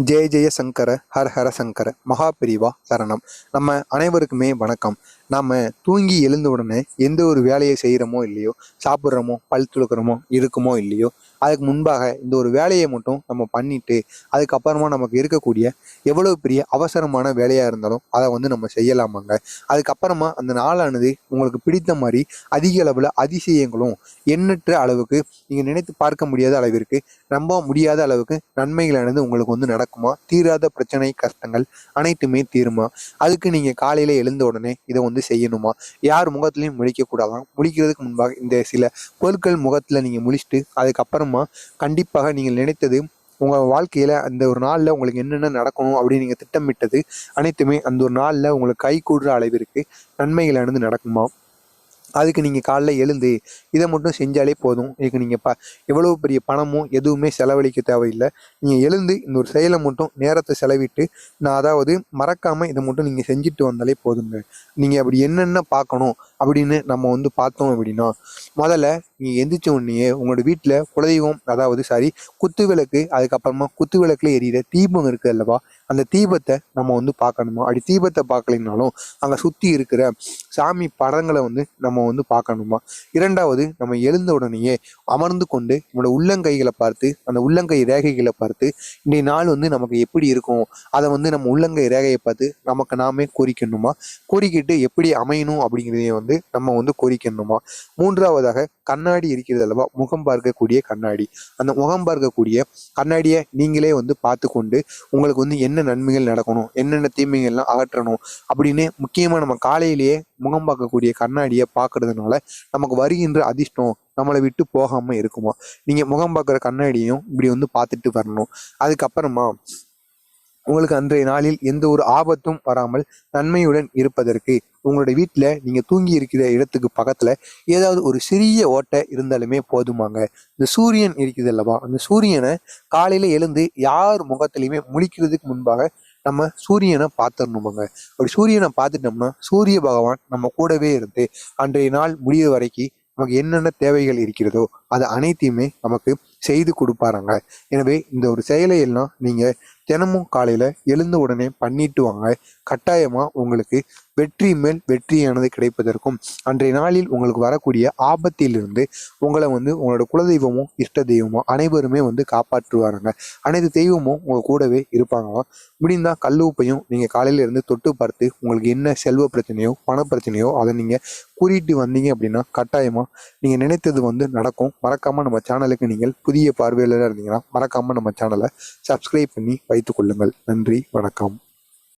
ஜெய ஜெய சங்கர ஹர ஹர சங்கர மகாபிரிவா சரணம். நம்ம அனைவருக்குமே வணக்கம். நாம் தூங்கி எழுந்த உடனே எந்த ஒரு வேலையை செய்கிறோமோ இல்லையோ சாப்பிட்றோமோ பல் துளுக்கிறோமோ இருக்குமோ இல்லையோ அதுக்கு முன்பாக இந்த ஒரு வேலையை மட்டும் நம்ம பண்ணிட்டு அதுக்கப்புறமா நமக்கு இருக்கக்கூடிய எவ்வளவு பெரிய அவசரமான வேலையாக இருந்தாலும் அதை வந்து நம்ம செய்யலாமாங்க. அதுக்கப்புறமா அந்த நாளானது உங்களுக்கு பிடித்த மாதிரி அதிக அளவில் அதிசயங்களும் எண்ணற்ற அளவுக்கு நீங்கள் நினைத்து பார்க்க முடியாத அளவிற்கு நம்ப முடியாத அளவுக்கு நன்மைகளானது உங்களுக்கு வந்து நடக்குமா? தீராத பிரச்சனை கஷ்டங்கள் அனைத்துமே தீருமா? அதுக்கு நீங்கள் காலையில் எழுந்த உடனே இதை வந்து செய்யணுமா? யார் முகத்துலையும் முழிக்கக்கூடாதாம் முழிக்கிறதுக்கு முன்பாக இந்த சில பொருட்கள் முகத்தில் நீங்கள் முழிச்சிட்டு அதுக்கப்புறமா கண்டிப்பாக நீங்கள் நினைத்தது உங்கள் வாழ்க்கையில் அந்த ஒரு நாளில் உங்களுக்கு என்னென்ன நடக்கணும் அப்படின்னு நீங்கள் திட்டமிட்டது அனைத்துமே அந்த ஒரு நாளில் உங்களுக்கு கை கூடுற அளவிற்கு நன்மைகளானது நடக்குமா? அதுக்கு நீங்கள் காலைல எழுந்து இதை மட்டும் செஞ்சாலே போதும். இதுக்கு நீங்கள் ப எவ்வளோ பெரிய பணமும் எதுவுமே செலவழிக்க தேவையில்லை. நீங்கள் எழுந்து இந்த ஒரு செயலை மட்டும் நேரத்தை செலவிட்டு நான் அதாவது மறக்காமல் இதை மட்டும் நீங்கள் செஞ்சுட்டு வந்தாலே போதுங்க. நீங்கள் அப்படி என்னென்ன பார்க்கணும் அப்படின்னு நம்ம வந்து பார்த்தோம் அப்படின்னா முதல்ல நீங்கள் எந்திரிச்ச உடனேயே உங்களோட வீட்டில் குலதெய்வம் அதாவது சாரி குத்து விளக்கு அதுக்கப்புறமா குத்து விளக்குல எரியிற தீபம் இருக்குது அல்லவா? அந்த தீபத்தை நம்ம வந்து பார்க்கணுமா? அப்படி தீபத்தை பார்க்கலைனாலும் அங்கே சுற்றி இருக்கிற சாமி படங்களை வந்து நம்ம வந்து பார்க்கணுமா? இரண்டாவது நம்ம எழுந்த உடனேயே அமர்ந்து கொண்டு நம்மளோட உள்ளங்கைகளை பார்த்து அந்த உள்ளங்கை ரேகைகளை பார்த்து இன்றைய நாள் வந்து நமக்கு எப்படி இருக்கும்? அதை வந்து நம்ம உள்ளங்கை ரேகையை பார்த்து நமக்கு நாமே கோரிக்கணுமா? கோரிக்கிட்டு எப்படி அமையணும் அப்படிங்கிறதையும் வந்து நம்ம வந்து கோரிக்கணுமா? மூன்றாவதாக கண்ணாடி இருக்கிறது அல்லவா? முகம் பார்க்கக்கூடிய கண்ணாடி. அந்த முகம் பார்க்கக்கூடிய கண்ணாடியை நீங்களே வந்து பார்த்து கொண்டு உங்களுக்கு வந்து என்ன நன்மைகள் நடக்கணும்? என்னென்ன தீமைகள்லாம் அகற்றணும்? அப்படின்னு முக்கியமாக நம்ம காலையிலேயே முகம் பார்க்கக்கூடிய கண்ணாடியை பார்க்கறதுனால நமக்கு வருகின்ற அதிர்ஷ்டம் நம்மளை விட்டு போகாமல் இருக்குமா? நீங்கள் முகம் பார்க்குற கண்ணாடியும் இப்படி வந்து பார்த்துட்டு வரணும். அதுக்கப்புறமா உங்களுக்கு அன்றைய நாளில் எந்த ஒரு ஆபத்தும் வராமல் நன்மையுடன் இருப்பதற்கு உங்களுடைய வீட்டில் நீங்கள் தூங்கி இருக்கிற இடத்துக்கு பக்கத்தில் ஏதாவது ஒரு சிறிய ஓட்டை இருந்தாலுமே போதுமாங்க. இந்த சூரியன் இருக்குது அல்லவா? அந்த சூரியனை காலையில் எழுந்து யார் முகத்திலையுமே முழிக்கிறதுக்கு முன்பாக நம்ம சூரியனை பார்த்துடணுமாங்க. அப்படி சூரியனை பார்த்துட்டோம்னா சூரிய பகவான் நம்ம கூடவே இருந்து அன்றைய நாள் முடிய வரைக்கும் நமக்கு என்னென்ன தேவைகள் இருக்கிறதோ அது அனைத்தையுமே நமக்கு செய்து கொடுப்பாருங்க. எனவே இந்த ஒரு செயலை எல்லாம் நீங்கள் தினமும் காலையில் எழுந்த உடனே பண்ணிட்டு வாங்க. கட்டாயமாக உங்களுக்கு வெற்றி மேல் வெற்றியானது கிடைப்பதற்கும் அன்றைய நாளில் உங்களுக்கு வரக்கூடிய ஆபத்திலிருந்து உங்களை வந்து உங்களோட குலதெய்வமும் இஷ்ட தெய்வமும் அனைவருமே வந்து காப்பாற்றுவாருங்க. அனைத்து தெய்வமும் உங்கள் கூடவே இருப்பாங்களாம் முடிந்தால் கல் உப்பையும் நீங்கள் காலையில இருந்து தொட்டு பார்த்து உங்களுக்கு என்ன செல்வ பிரச்சனையோ பண பிரச்சனையோ அதை நீங்கள் கூறிட்டு வந்தீங்க அப்படின்னா கட்டாயமாக நீங்கள் நினைத்தது வந்து நடக்கும். மறக்காமல் நம்ம சேனலுக்கு நீங்கள் புதிய பார்வையாளராக இருந்தீங்கன்னா மறக்காமல் நம்ம சேனலை சப்ஸ்கிரைப் பண்ணி வைத்துக் கொள்ளுங்கள். நன்றி வணக்கம்.